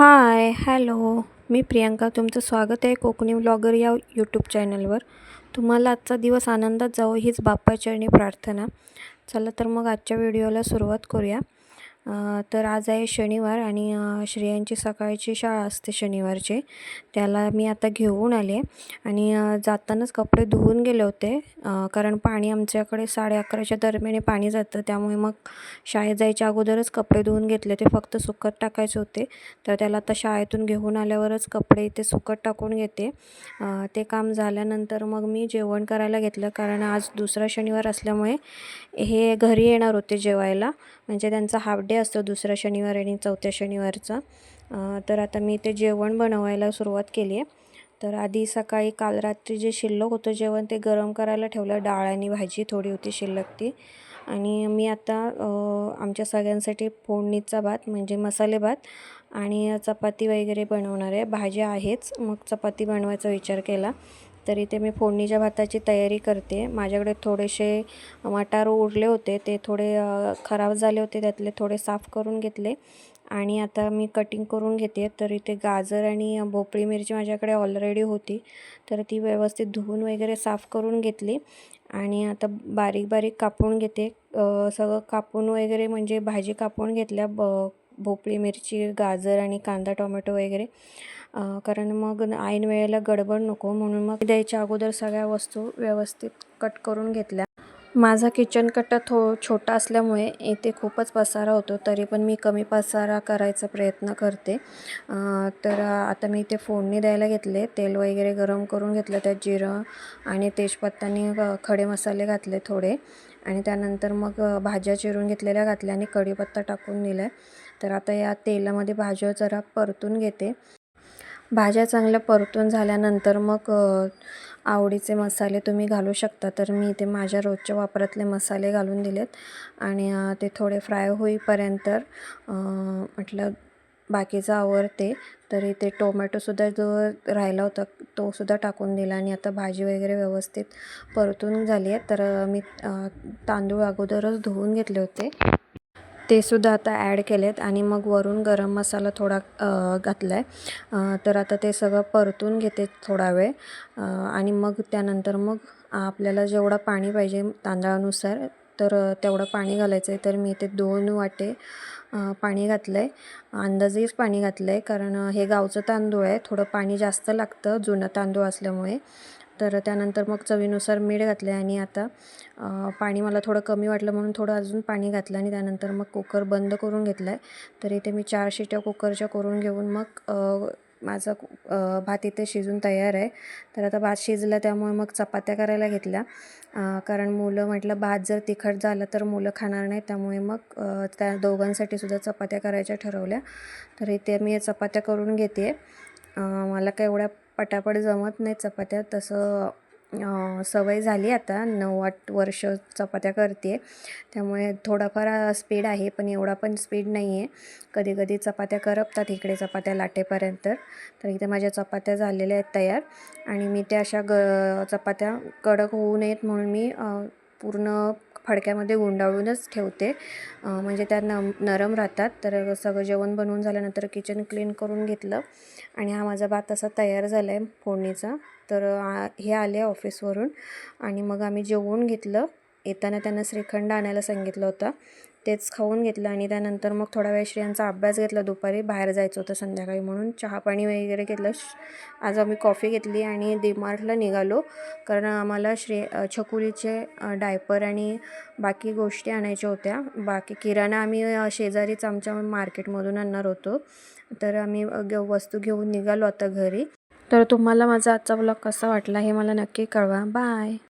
Hi hello. मी प्रियांका तुमचं स्वागत आहे कोकणी व्लॉगर या यूट्यूब चॅनलवर. तुम्हाला आजचा दिवस आनंदात जावो हीच बाप्पाचरणी प्रार्थना. चला तर मग आजच्या व्हिडिओला सुरुवात करूया. तर आज आहे शनिवार आणि श्रेयांची सकाळची शाळा असते शनिवारची. त्याला मी आता घेऊन आले आणि जातानाच कपडे धुवून गेले होते. कारण पाणी आमच्याकडे साडे अकराच्या दरम्यान पाणी जातं. त्यामुळे मग शाळेत जायच्या अगोदरच कपडे धुवून घेतले. ते फक्त सुकत टाकायचे होते. तर त्याला आता शाळेतून घेऊन आल्यावरच कपडे इथे सुकत टाकून घेते. ते काम झाल्यानंतर मग मी जेवण करायला घेतलं. कारण आज दुसरा शनिवार असल्यामुळे हे घरी येणार होते जेवायला. म्हणजे त्यांचा हाफ डे असतो दुसरा शनिवार आणि चौथ्या शनिवारचा. तर आता मी ते जेवण बनवायला सुरुवात केली आहे. तर आधी सकाळी काल रात्री जे शिल्लक होतं जेवण ते गरम करायला ठेवलं. डाळ आणि भाजी थोडी होती शिल्लक ती. आणि मी आता आमच्या सगळ्यांसाठी फोडणीचा भात म्हणजे मसाले भात आणि चपाती वगैरे बनवणार आहे. भाज्या आहेच. मग चपाती बनवायचा विचार केला. तर इथे मी फोडणीच्या भाताची तयारी करते. माझ्याकडे थोडेसे मटार उरले होते. ते थोडे खराब झाले होते. त्यातले थोडे साफ करून घेतले. आणि आता मी कटिंग करून घेते. तर इथे गाजर आणि भोपळी मिरची माझ्याकडे ऑलरेडी होती. तर ती व्यवस्थित धुवून वगैरे साफ करून घेतली. आणि आता बारीक बारीक कापून घेते. सगळं कापून वगैरे म्हणजे भाजी कापून घेतल्या. ब भोपळी मिरची गाजर आणि कांदा टोमॅटो वगैरे. कारण मग ऐन वेळेला गडबड नको म्हणून मग द्यायच्या अगोदर सगळ्या वस्तू व्यवस्थित कट करून घेतल्या. माझा किचन कट्टा थो छोटा असल्यामुळे इथे खूपच पसारा होतो तरी पण मी कमी पसारा करायचा प्रयत्न करते. तर आता मी इथे फोडणी द्यायला घेतले तेल वगैरे गरम करून घेतलं त्यात जिरं आणि तेजपत्ताने खडे मसाले घातले थोडे. आणि त्यानंतर मग भाज्या चिरून घेतलेल्या घातल्या आणि कढीपत्ता टाकून दिला तर आता या तेलामध्ये भाज्या जरा परतून घेते. भाज्या चांगल्या परतून झाल्यानंतर मग आवडीचे मसाले तुम्ही घालू शकता. तर मी इथे माझ्या रोजच्या वापरातले मसाले घालून दिलेत आणि ते थोडे फ्राय होईपर्यंत म्हटलं बाकीचं आवरते. तर इथे टोमॅटोसुद्धा जो राहिला होता तोसुद्धा टाकून दिला आणि आता भाजी वगैरे व्यवस्थित परतून झाली आहे. तर मी तांदूळ अगोदरच धुवून घेतले होते. ते सुद्धा आता ॲड केलेत आणि मग वरून गरम मसाला थोडा घातला आहे तर आता ते सगळं परतून घेते थोडा वेळ. आणि मग त्यानंतर मग आपल्याला जेवढं पाणी पाहिजे तांदळानुसार तर तेवढं पाणी घालायचं आहे तर मी इथे दोन वाटे पाणी घातलं आहे अंदाजेच पाणी घातलं आहे कारण हे गावचं तांदूळ आहे. थोडं पाणी जास्त लागतं जुनं तांदूळ असल्यामुळे. तर त्यानंतर मग चवीनुसार मीठ घातले आणि आता पाणी मला थोडं कमी वाटलं म्हणून थोडं अजून पाणी घातलं आणि त्यानंतर मग कुकर बंद करून घेतला आहे तर इथे मी चार शिट्या कुकरच्या करून घेऊन मग माझा भात इथे शिजून तयार आहे. तर आता भात शिजला त्यामुळे मग चपात्या करायला घेतल्या. कारण मुलं म्हटलं भात जर तिखट झालं तर मुलं खाणार नाही त्यामुळे मग त्या दोघांसाठी सुद्धा चपात्या करायच्या ठरवल्या. तर इथे मी चपात्या करून घेते. मला काय एवढ्या पटापट जमत नाही चपात्या. तसं सवय झाली आता. नऊ आठ वर्ष चपात्या करते त्यामुळे थोडाफार स्पीड आहे पण एवढा पण स्पीड नाही आहे कधी कधी चपात्या करपतात इकडे चपात्या लाटेपर्यंत. तर इथे माझ्या चपात्या झालेल्या आहेत तयार. आणि मी त्या अशा ग चपात्या कडक होऊ नयेत म्हणून मी पूर्ण फडक्यामध्ये गुंडाळूनच ठेवते. म्हणजे त्या नम नरम राहतात. तर सगळं जेवण बनवून झाल्यानंतर किचन क्लीन करून घेतलं. आणि हा माझा भात असा तयार झाला आहे फोडणीचा. तर हे आले ऑफिसवरून आणि मग आम्ही जेवून घेतलं. येताना त्यांना श्रीखंड आणायला सांगितलं होतं. तेच खाऊन घेतलं आणि त्यानंतर मग थोडा वेळ श्रेयांचा अभ्यास घेतला. दुपारी बाहेर जायचं होतं संध्याकाळी म्हणून. चहा पाणी वगैरे घेतलं. श- आज आम्ही कॉफी घेतली आणि डीमार्टला निघालो. कारण आम्हाला श्रे छकुलीचे डायपर आणि बाकी गोष्टी आणायच्या होत्या. बाकी किराणा आम्ही शेजारीच आमच्या मार्केटमधून आणणार होतो. तर आम्ही वस्तू घेऊन निघालो आता घरी. तर तुम्हाला माझा आजचा ब्लॉग कसा वाटला हे मला नक्की कळवा. बाय